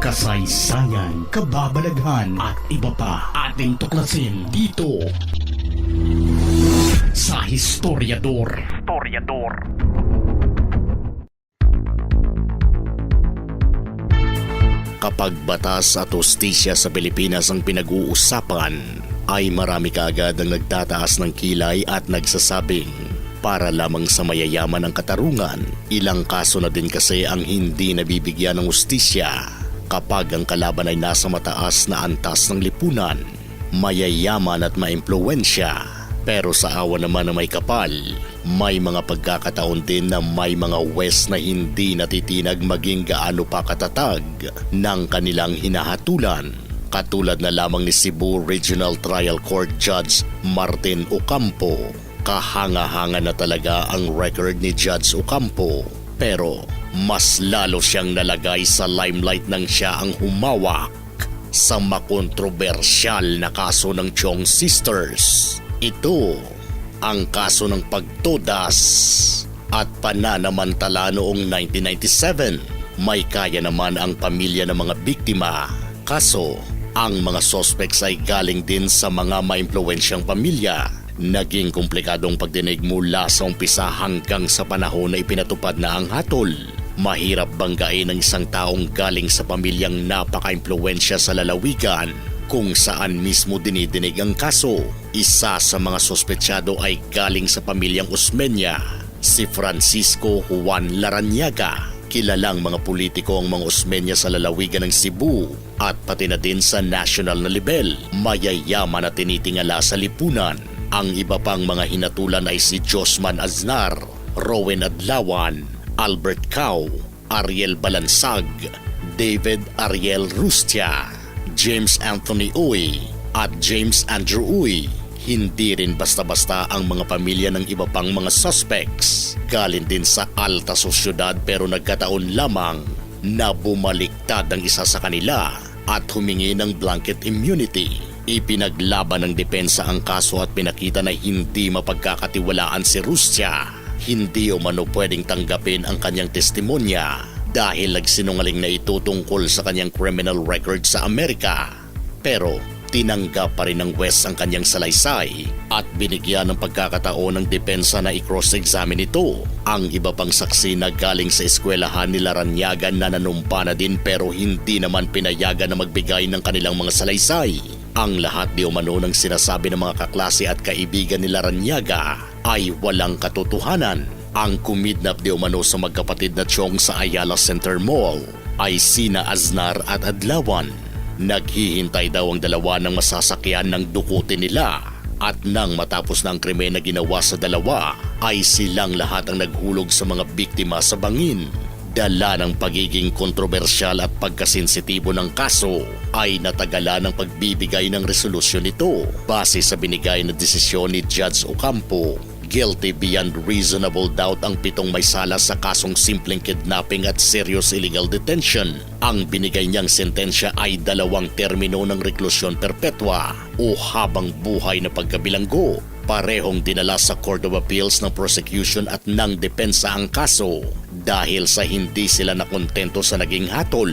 kasaysayan, kababalaghan at iba pa ating tuklasin dito sa Historiador. Historiador. Kapag batas at hostisya sa Pilipinas ang pinag-uusapan, ay marami kaagad ang nagtataas ng kilay at nagsasabing para lamang sa mayayaman ang katarungan, ilang kaso na din kasi ang hindi nabibigyan ng hostisya kapag ang kalaban ay nasa mataas na antas ng lipunan, mayayaman at maimpluwensya. Pero sa awa naman na may kapal, may mga pagkakataon din na may mga west na hindi natitinag maging gaano pa katatag ng kanilang hinahatulan. Katulad na lamang ni Cebu Regional Trial Court Judge Martin Ocampo. Kahanga-hanga na talaga ang record ni Judge Ocampo. Pero mas lalo siyang nalagay sa limelight nang siya ang humawak sa makontrobersyal na kaso ng Chong Sisters. Ito ang kaso ng pagtodas at pananamantala noong 1997. May kaya naman ang pamilya ng mga biktima. Kaso, ang mga suspects ay galing din sa mga maimpluwensyang pamilya. Naging komplikadong pagdinig mula sa umpisa hanggang sa panahon na ipinatupad na ang hatol. Mahirap banggain ng isang taong galing sa pamilyang napaka-impluensya sa lalawigan kung saan mismo dinidinig ang kaso. Isa sa mga sospetsado ay galing sa pamilyang Osmeña, si Francisco Juan Laranyaga. Kilalang mga politiko ang mga Osmeña sa lalawigan ng Cebu at pati na din sa national na level, mayayaman na tinitingala sa lipunan. Ang iba pang mga hinatulan ay si Josman Aznar, Rowen Adlawan, Albert Cao, Ariel Balansag, David Ariel Rustia, James Anthony Uy at James Andrew Uy. Hindi rin basta-basta ang mga pamilya ng iba pang mga suspects. Galing din sa alta sosyudad pero nagkataon lamang na bumaliktad ang isa sa kanila at humingi ng blanket immunity. Ipinaglaban ng depensa ang kaso at pinakita na hindi mapagkakatiwalaan si Rustia. Hindi umano pwedeng tanggapin ang kanyang testimonya dahil nagsinungaling na ito tungkol sa kanyang criminal record sa Amerika. Pero tinanggap pa rin ng West ang kanyang salaysay at binigyan ng pagkakataon ng depensa na i-cross-examine ito. Ang iba pang saksi na galing sa eskwelahan ni Laranyagan na nanumpa na din pero hindi naman pinayagan na magbigay ng kanilang mga salaysay. Ang lahat di umano ng sinasabi ng mga kaklase at kaibigan ni Laranyaga ay walang katotohanan. Ang kumidnap di umano sa magkapatid na Chong sa Ayala Center Mall ay sina Aznar at Adlawan. Naghihintay daw ang dalawa ng masasakyan ng dukutin nila at nang matapos ang krimen na ginawa sa dalawa ay silang lahat ang naghulog sa mga biktima sa bangin. Dala ng pagiging kontrobersyal at pagkasensitibo ng kaso ay natagala ng pagbibigay ng resolusyon nito base sa binigay na desisyon ni Judge Ocampo Guilty beyond reasonable doubt ang pitong may sala sa kasong simpleng kidnapping at serious illegal detention. Ang binigay niyang sentensya ay dalawang termino ng reklusyon perpetua o habang buhay na pagkabilanggo. Parehong dinala sa Court of Appeals ng prosecution at ng depensa ang kaso dahil sa hindi sila nakontento sa naging hatol.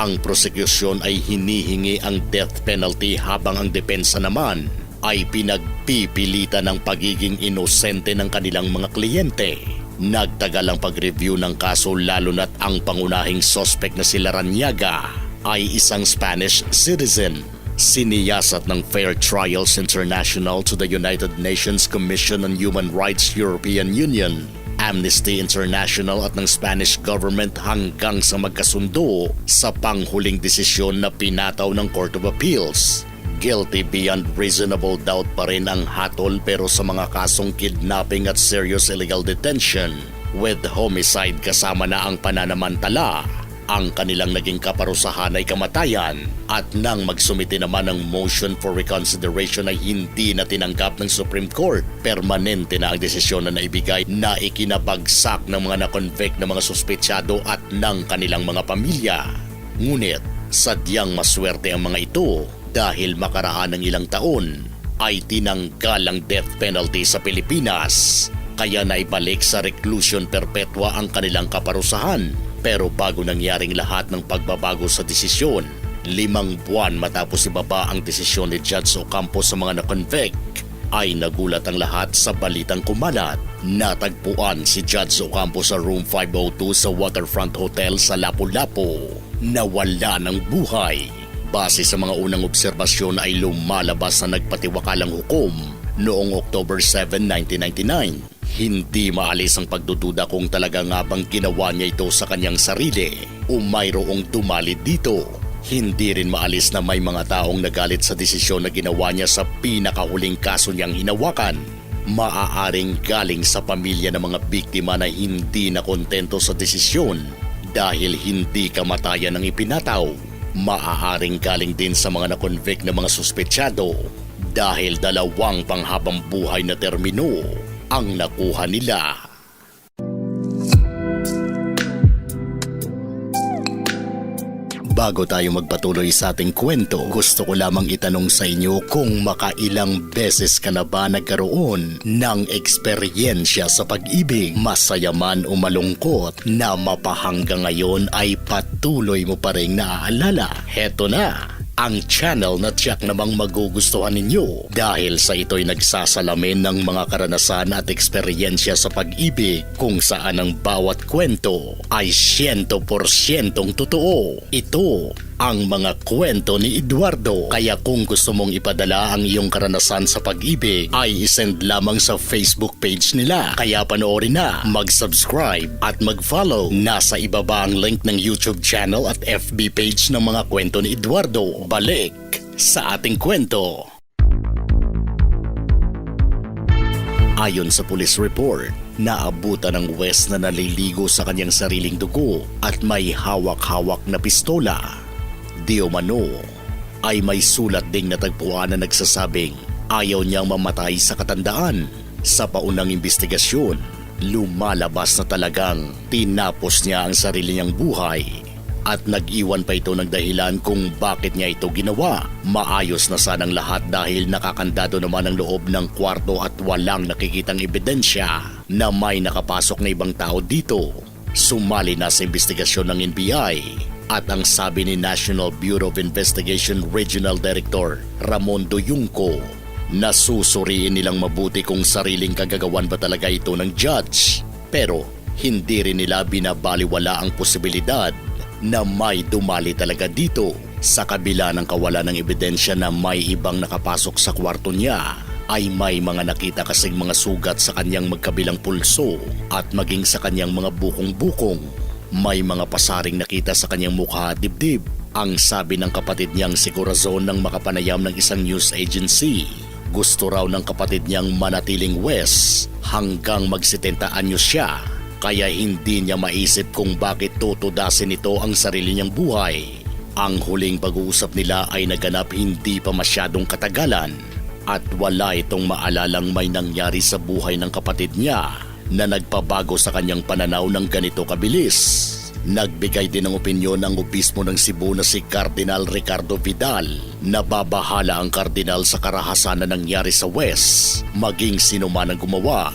Ang prosecution ay hinihingi ang death penalty habang ang depensa naman ay pinagpipilitan ng pagiging inosente ng kanilang mga kliyente. Nagtagal ang pag-review ng kaso lalo na't ang pangunahing sospek na si Laranyaga ay isang Spanish citizen. Siniyasat ng Fair Trials International to the United Nations Commission on Human Rights European Union Amnesty International at ng Spanish government hanggang sa magkasundo sa panghuling desisyon na pinataw ng Court of Appeals Guilty beyond reasonable doubt pa rin ang hatol pero sa mga kasong kidnapping at serious illegal detention with homicide kasama na ang pananamantala. Ang kanilang naging kaparusahan ay kamatayan at nang magsumite naman ng motion for reconsideration ay hindi na tinanggap ng Supreme Court. Permanente na ang desisyon na naibigay na ikinabagsak ng mga na-convict na mga suspetsado at ng kanilang mga pamilya. Ngunit sadyang maswerte ang mga ito dahil makaraan ng ilang taon ay tinanggal ang death penalty sa Pilipinas kaya naibalik sa reclusion perpetua ang kanilang kaparusahan. Pero bago nangyaring lahat ng pagbabago sa desisyon, limang buwan matapos ibaba ang desisyon ni Judge Ocampo sa mga na-convict, ay nagulat ang lahat sa balitang kumalat. Natagpuan si Judge Ocampo sa room 502 sa Waterfront Hotel sa Lapu-Lapu. Nawala ng buhay. Base sa mga unang obserbasyon ay lumalabas na nagpatiwakalang hukom noong October 7, 1999. Hindi maalis ang pagdududa kung talaga nga bang ginawa niya ito sa kanyang sarili o mayroong dumalit dito. Hindi rin maalis na may mga taong nagalit sa desisyon na ginawa niya sa pinakahuling kaso niyang hinawakan. Maaaring galing sa pamilya ng mga biktima na hindi na kontento sa desisyon dahil hindi kamatayan ang ipinataw. Maaaring galing din sa mga na-convict na mga suspetsyado dahil dalawang panghabang buhay na termino ang nakuha nila. Bago tayo magpatuloy sa ating kwento, gusto ko lamang itanong sa inyo kung makailang beses ka na ba nagkaroon ng eksperyensya sa pag-ibig, masaya man o malungkot, na mapahanggang ngayon ay patuloy mo pa rin naaalala. Heto na, ang channel na tiyak namang magugustuhan ninyo dahil sa ito'y nagsasalamin ng mga karanasan at eksperyensya sa pag-ibig kung saan ang bawat kwento ay 100% totoo. Ito ang mga kwento ni Eduardo. Kaya kung gusto mong ipadala ang iyong karanasan sa pag-ibig ay isend lamang sa Facebook page nila. Kaya panoorin na, mag-subscribe at mag-follow. Nasa ibaba ang link ng YouTube channel at FB page ng mga kwento ni Eduardo. Balik sa ating kwento. Ayon sa police report, naabutan ng West na naliligo sa kanyang sariling dugo at may hawak-hawak na pistola. Di umano ay may sulat ding natagpuan na nagsasabing ayaw niyang mamatay sa katandaan. Sa paunang investigasyon, lumalabas na talagang tinapos niya ang sarili niyang buhay at nag-iwan pa ito ng dahilan kung bakit niya ito ginawa. Maayos na sanang lahat dahil nakakandado naman ang loob ng kwarto at walang nakikitang ebidensya na may nakapasok na ibang tao dito. Sumali na sa investigasyon ng NBI at ang sabi ni National Bureau of Investigation Regional Director Ramon Doyungco na susuriin nilang mabuti kung sariling kagagawan ba talaga ito ng judge. Pero hindi rin nila binabaliwala ang posibilidad na may dumali talaga dito sa kabila ng kawalan ng ebidensya na may ibang nakapasok sa kwarto niya ay may mga nakita kasing mga sugat sa kanyang magkabilang pulso at maging sa kanyang mga bukong-bukong. May mga pasaring nakita sa kanyang mukha at dibdib. Ang sabi ng kapatid niyang si Corazon ng makapanayam ng isang news agency. Gusto raw ng kapatid niyang manatiling West hanggang mag-70 anyos siya kaya hindi niya maisip kung bakit tutudasin ito ang sarili niyang buhay. Ang huling pag-uusap nila ay naganap hindi pa masyadong katagalan at wala itong maalalang may nangyari sa buhay ng kapatid niya na nagpabago sa kanyang pananaw ng ganito kabilis. Nagbigay din ng opinyon ang obispo ng Cebu na si Cardinal Ricardo Vidal na babahala ang kardinal sa karahasan na nangyari sa West, maging sino man ang gumawa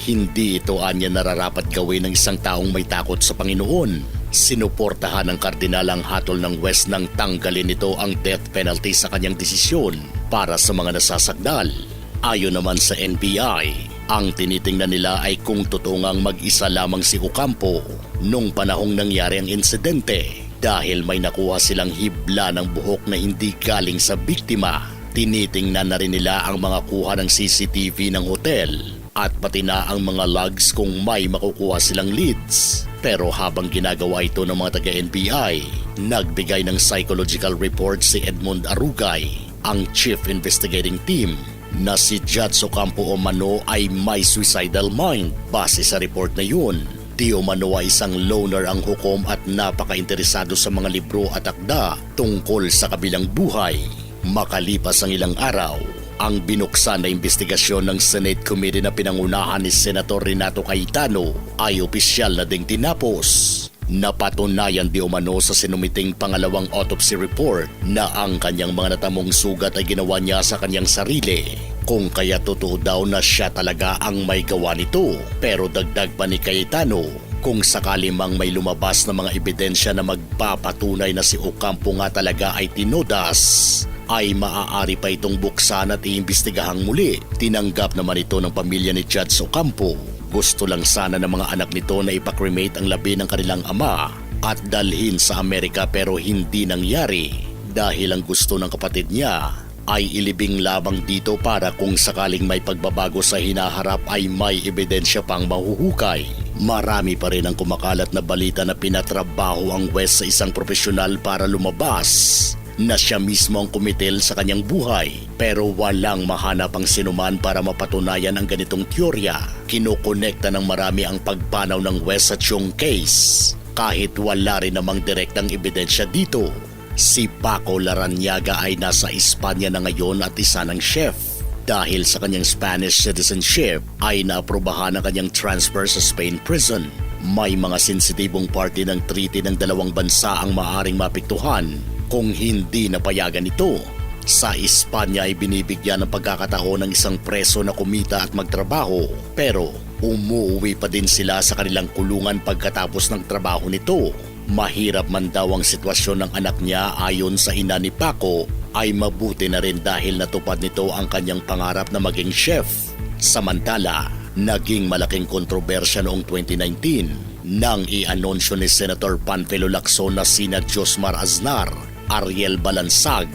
hindi ito anya nararapat gawin ng isang taong may takot sa Panginoon. Sinuportahan ng kardinal ang hatol ng West nang tanggalin nito ang death penalty sa kanyang desisyon para sa mga nasasakdal. Ayon naman sa NBI, ang tinitingnan nila ay kung totoo mag-isa lamang si Ocampo nung panahong nangyari ang insidente dahil may nakuha silang hibla ng buhok na hindi galing sa biktima. Tinitingnan na rin nila ang mga kuha ng CCTV ng hotel at pati na ang mga logs kung may makukuha silang leads. Pero habang ginagawa ito ng mga taga-NBI, nagbigay ng psychological report si Edmund Arugay, ang Chief Investigating Team, na si Judge Ocampo Omano ay may suicidal mind. Base sa report na yun, Di umano ay isang loner ang hukom at napaka-interesado sa mga libro at akda tungkol sa kabilang buhay. Makalipas ang ilang araw, ang binuksan na investigasyon ng Senate Committee na pinangunahan ni Senator Renato Cayetano ay opisyal na ding tinapos. Napatunayan di umano sa sinumiting pangalawang autopsy report na ang kanyang mga natamong sugat ay ginawa niya sa kanyang sarili. Kung kaya totoo daw na siya talaga ang may gawa nito. Pero dagdag pa ni Cayetano, Kung sakali mang may lumabas na mga ebidensya na magpapatunay na si Ocampo nga talaga ay tinodas, ay maaari pa itong buksan at iimbestigahang muli. Tinanggap naman ito ng pamilya ni Judge Ocampo. Gusto lang sana ng mga anak nito na ipakremate ang labi ng kanilang ama at dalhin sa Amerika pero hindi nangyari dahil ang gusto ng kapatid niya ay ilibing lamang dito para kung sakaling may pagbabago sa hinaharap ay may ebidensya pang mahuhukay. Marami pa rin ang kumakalat na balita na pinatrabaho ang West sa isang profesional para lumabas na siya mismo ang kumitil sa kanyang buhay pero walang mahanap ang sinuman para mapatunayan ang ganitong teorya. Kinokonekta ng marami ang pagpanaw ng West sa Chong case kahit wala rin namang direktang ebidensya dito. Si Paco Laranyaga ay nasa Espanya na ngayon at isa ng chef. Dahil sa kanyang Spanish citizenship ay naaprubahan ang kanyang transfer sa Spain prison. May mga sensitibong party ng treaty ng dalawang bansa ang maaring mapiktuhan kung hindi napayagan ito. Sa Espanya ay binibigyan ng pagkakataon ng isang preso na kumita at magtrabaho pero umuwi pa din sila sa kanilang kulungan pagkatapos ng trabaho nito. Mahirap man daw ang sitwasyon ng anak niya ayon sa ina ni Paco ay mabuti na rin dahil natupad nito ang kanyang pangarap na maging chef. Samantala, naging malaking kontrobersya noong 2019 nang i-anonsyo ni Senator Panfilo Lacson na sina Josmar Aznar, Ariel Balansag,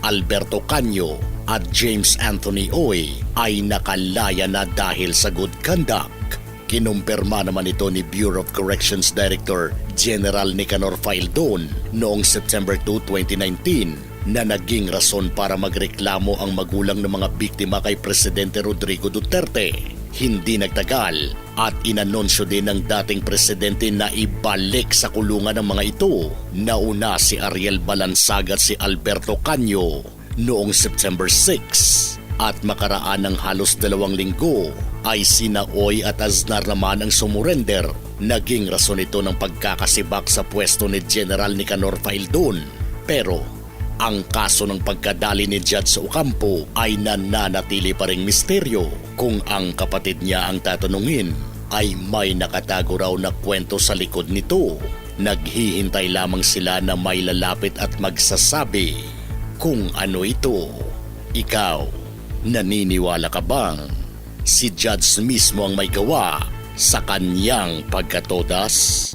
Alberto Canyo at James Anthony Oy ay nakalaya na dahil sa good conduct. Kinumpirma naman ito ni Bureau of Corrections Director General Nicanor Faildon noong September 2, 2019 na naging rason para magreklamo ang magulang ng mga biktima kay Presidente Rodrigo Duterte. Hindi nagtagal at inanonsyo din ng dating presidente na ibalik sa kulungan ng mga ito. Nauna si Ariel Balansag at si Alberto Canyo noong September 6 at makaraan ng halos dalawang linggo ay sina Oy at Aznar naman ang sumurender. Naging rason ito ng pagkakasibak sa pwesto ni General Nicanor Faildon. Pero ang kaso ng pagkadali ni Judge Ocampo ay nananatili pa ring misteryo kung ang kapatid niya ang tatanungin ay may nakatago raw na kwento sa likod nito. Naghihintay lamang sila na may lalapit at magsasabi kung ano ito. Ikaw, naniniwala ka bang si Judge mismo ang may gawa sa kanyang pagkatodas?